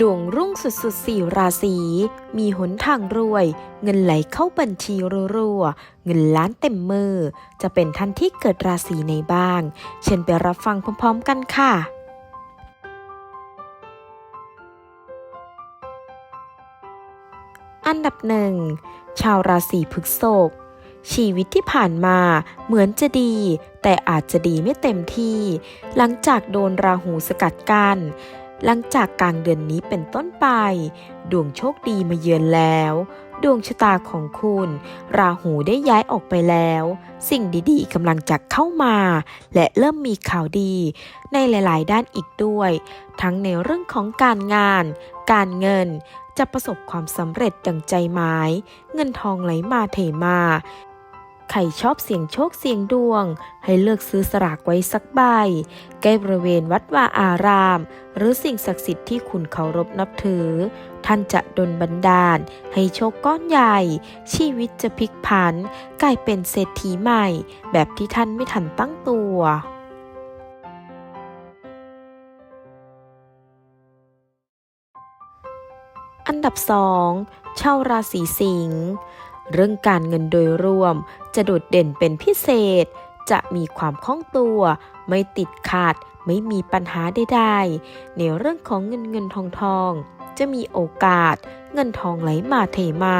ดวงรุ่งสุดๆสี่ราศี มีหนทางรวย เงินไหลเข้าบัญชีรัวๆ เงินล้านเต็มมือ จะเป็นท่านที่เกิดราศีในบ้าง เชิญไปรับฟังพร้อมๆกันค่ะอันดับหนึ่งชาวราศีพฤษภชีวิตที่ผ่านมาเหมือนจะดี แต่อาจจะดีไม่เต็มที่ หลังจากโดนราหูสกัดกั้น หลังจากกลางเดือนนี้เป็นต้นไป ดวงโชคดีมาเยือนแล้ว ดวงชะตาของคุณ ราหูได้ย้ายออกไปแล้ว สิ่งดีๆกำลังจะเข้ามา และเริ่มมีข่าวดี ในหลายๆ ด้านอีกด้วย ทั้งในเรื่องของการงาน การเงินจะประสบความสำเร็จดังใจหมาย เงินทองไหลมาเทมา ใครชอบเสี่ยงโชคเสี่ยงดวง ให้เลือกซื้อสลากไว้สักใบ ใกล้บริเวณวัดวาอาราม หรือสิ่งศักดิ์สิทธิ์ที่คุณเคารพนับถือ ท่านจะดลบันดาล ให้โชคก้อนใหญ่ ชีวิตจะพลิกผัน กลายเป็นเศรษฐีใหม่ แบบที่ท่านไม่ทันตั้งตัวอันดับ 2 ชาวราศีสิงห์ เรื่องการเงินโดยรวม จะโดดเด่นเป็นพิเศษ จะมีความคล่องตัว ไม่ติดขัด ไม่มีปัญหาใดๆในเรื่องของเงินเงินทองทอง จะมีโอกาส เงินทองไหลมาเทมา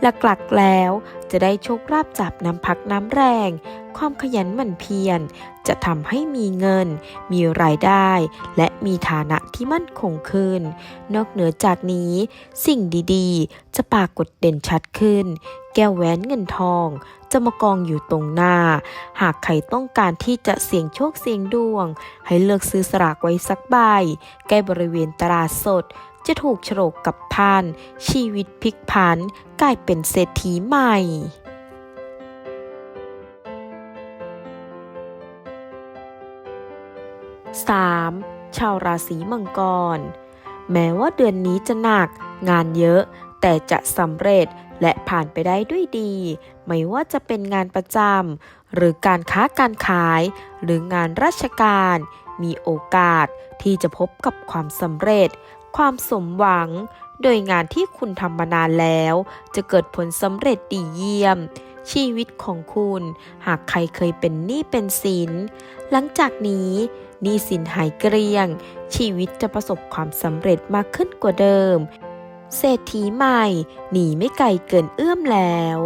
หลักๆแล้วจะได้โชคลาภจากน้ำพักน้ำแรง ความขยันหมั่นเพียรจะทำให้มีเงิน มีรายได้ และมีฐานะที่มั่นคงขึ้น นอกเหนือจากนี้ สิ่งดีๆ จะปรากฏเด่นชัดขึ้น แก้วแหวนเงินทองจะมากองอยู่ตรงหน้า หากใครต้องการที่จะเสี่ยงโชคเสี่ยงดวง ให้เลือกซื้อสลากไว้สักใบใกล้บริเวณตลาดสด จะถูกโฉลกกับท่าน ชีวิตพลิกผันกลายเป็นเศรษฐีใหม่ 3. ชาวราศีมังกร แม้ว่าเดือนนี้จะหนัก งานเยอะ แต่จะสำเร็จและผ่านไปได้ด้วยดี ไม่ว่าจะเป็นงานประจำหรือการค้าการขาย หรืองานราชการ มีโอกาสที่จะพบกับความสำเร็จ ความสมหวัง โดยงานที่คุณทำมานานแล้ว จะเกิดผลสำเร็จดีเยี่ยม ชีวิตของคุณ หากใครเคยเป็นหนี้เป็นสิน หลังจากนี้หนี้สินหายเกลี้ยง ชีวิตจะประสบความสำเร็จมากขึ้นกว่าเดิม เศรษฐีใหม่ หนีไม่ไกลเกินเอื้อมแล้ว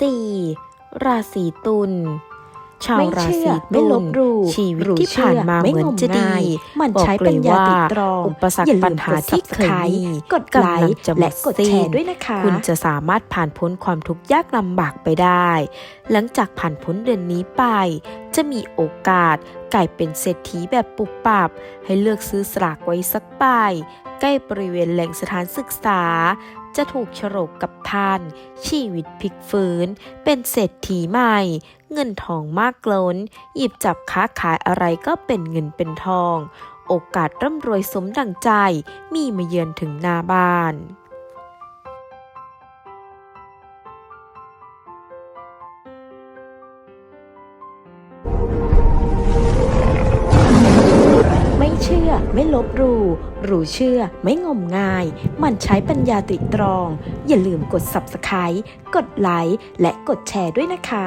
4. ราศีตุล ชาวไม่ราเชื่ศีอตุไม่ลบหลู่ชีวิตหรือที่ผ่านมาเชื่อไม่เหมือนงมจะดีงายมันบอกใช้เลปัญยญาว่าตรึกตรองอุปสรรอย่าคลืมปัญหาที่เคยมีกดไลค์กำลังจะหมและดกดแชสิ้นร์ด้วยนะคะ คุณจะสามารถผ่านพ้นความทุกข์ยากลำบากไปได้ หลังจากผ่านพ้นเดือนนี้ไป จะมีโอกาสกลายเป็นเศรษฐีแบบปุบปับ ให้เลือกซื้อสลากไว้สักใบใกล้บริเวณแหล่งสถานศึกษา จะถูกโฉลกกับท่าน ชีวิตพลิกฟื้น เป็นเศรษฐีใหม่ เงินทองมากล้น หยิบจับค้าขายอะไรก็เป็นเงินเป็นทอง โอกาสร่ำรวยสมดังใจ มีมาเยือนถึงหน้าบ้านไม่เชื่อไม่ลบหลู่หรูเชื่อไม่งมงาย มันใช้ปัญญาตริตรอง อย่าลืมกด Subscribe กดไลค์และกดแชร์ด้วยนะคะ